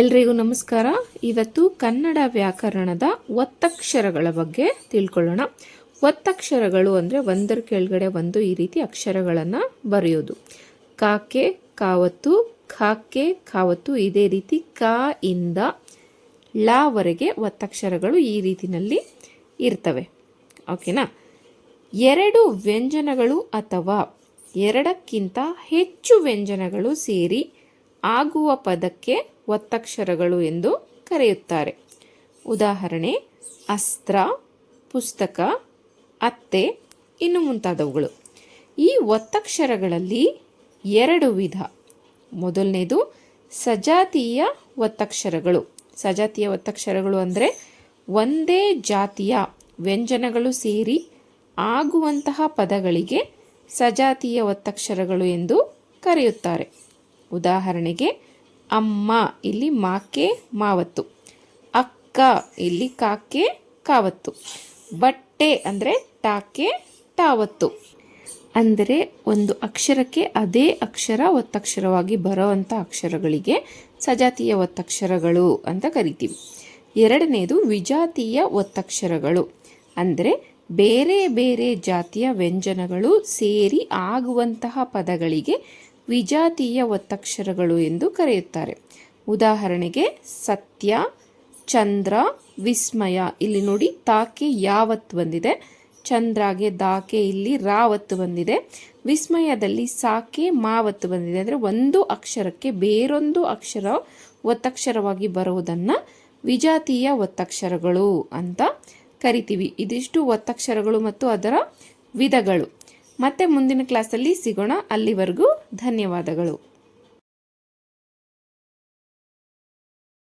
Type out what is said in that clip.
ಎಲ್ರಿಗೂ ನಮಸ್ಕಾರ. ಇವತ್ತು ಕನ್ನಡ ವ್ಯಾಕರಣದ ಒತ್ತಕ್ಷರಗಳ ಬಗ್ಗೆ ತಿಳ್ಕೊಳ್ಳೋಣ. ಒತ್ತಕ್ಷರಗಳು ಅಂದರೆ ಒಂದರ ಕೆಳಗಡೆ ಒಂದು ಈ ರೀತಿ ಅಕ್ಷರಗಳನ್ನು ಬರೆಯೋದು. ಕಾಕೆ, ಕಾವತ್ತು, ಖಾಕೆ ಕಾವತ್ತು ಇದೇ ರೀತಿ ಕಾ ಇಂದ ಲಾವರೆಗೆ ಒತ್ತಕ್ಷರಗಳು ಈ ರೀತಿನಲ್ಲಿ ಇರ್ತವೆ. ಓಕೆನಾ? ಎರಡು ವ್ಯಂಜನಗಳು ಅಥವಾ ಎರಡಕ್ಕಿಂತ ಹೆಚ್ಚು ವ್ಯಂಜನಗಳು ಸೇರಿ ಆಗುವ ಪದಕ್ಕೆ ಒತ್ತಕ್ಷರಗಳು ಎಂದು ಕರೆಯುತ್ತಾರೆ. ಉದಾಹರಣೆ, ಅಸ್ತ್ರ, ಪುಸ್ತಕ, ಅತ್ತೆ, ಇನ್ನು ಮುಂತಾದವುಗಳು. ಈ ಒತ್ತಕ್ಷರಗಳಲ್ಲಿ ಎರಡು ವಿಧ. ಮೊದಲನೇದು ಸಜಾತೀಯ ಒತ್ತಕ್ಷರಗಳು. ಸಜಾತಿಯ ಒತ್ತಕ್ಷರಗಳು ಅಂದರೆ ಒಂದೇ ಜಾತಿಯ ವ್ಯಂಜನಗಳು ಸೇರಿ ಆಗುವಂತಹ ಪದಗಳಿಗೆ ಸಜಾತೀಯ ಒತ್ತಕ್ಷರಗಳು ಎಂದು ಕರೆಯುತ್ತಾರೆ. ಉದಾಹರಣೆಗೆ, ಅಮ್ಮ ಇಲ್ಲಿ ಮಾಕೆ ಮಾವತ್ತು, ಅಕ್ಕ ಇಲ್ಲಿ ಕಾಕೆ ಕಾವತ್ತು, ಬಟ್ಟೆ ಅಂದರೆ ಟಾಕೆ ಟಾವತ್ತು ಅಂದರೆ ಒಂದು ಅಕ್ಷರಕ್ಕೆ ಅದೇ ಅಕ್ಷರ ಒತ್ತಕ್ಷರವಾಗಿ ಬರೋವಂಥ ಅಕ್ಷರಗಳಿಗೆ ಸಜಾತಿಯ ಒತ್ತಕ್ಷರಗಳು ಅಂತ ಕರಿತೀವಿ. ಎರಡನೇದು ವಿಜಾತಿಯ ಒತ್ತಕ್ಷರಗಳು. ಅಂದರೆ ಬೇರೆ ಬೇರೆ ಜಾತಿಯ ವ್ಯಂಜನಗಳು ಸೇರಿ ಆಗುವಂತಹ ಪದಗಳಿಗೆ ವಿಜಾತೀಯ ಒತ್ತಕ್ಷರಗಳು ಎಂದು ಕರೆಯುತ್ತಾರೆ. ಉದಾಹರಣೆಗೆ, ಸತ್ಯ, ಚಂದ್ರ, ವಿಸ್ಮಯ. ಇಲ್ಲಿ ನೋಡಿ, ತಾಕೆ ಯಾವತ್ತು ಬಂದಿದೆ? ಚಂದ್ರಾಗೆ ದಾಕೆ, ಇಲ್ಲಿ ರಾವತ್ತು ಬಂದಿದೆ. ವಿಸ್ಮಯದಲ್ಲಿ ಸಾಕೆ ಮಾವತ್ತು ಬಂದಿದೆ. ಅಂದರೆ ಒಂದು ಅಕ್ಷರಕ್ಕೆ ಬೇರೊಂದು ಅಕ್ಷರ ಒತ್ತಕ್ಷರವಾಗಿ ಬರುವುದನ್ನು ವಿಜಾತೀಯ ಒತ್ತಕ್ಷರಗಳು ಅಂತ ಕರಿತೀವಿ. ಇದಿಷ್ಟು ಒತ್ತಕ್ಷರಗಳು ಮತ್ತು ಅದರ ವಿಧಗಳು. ಮತ್ತೆ ಮುಂದಿನ ಕ್ಲಾಸಲ್ಲಿ ಸಿಗೋಣ. ಅಲ್ಲಿವರೆಗೂ ಧನ್ಯವಾದಗಳು.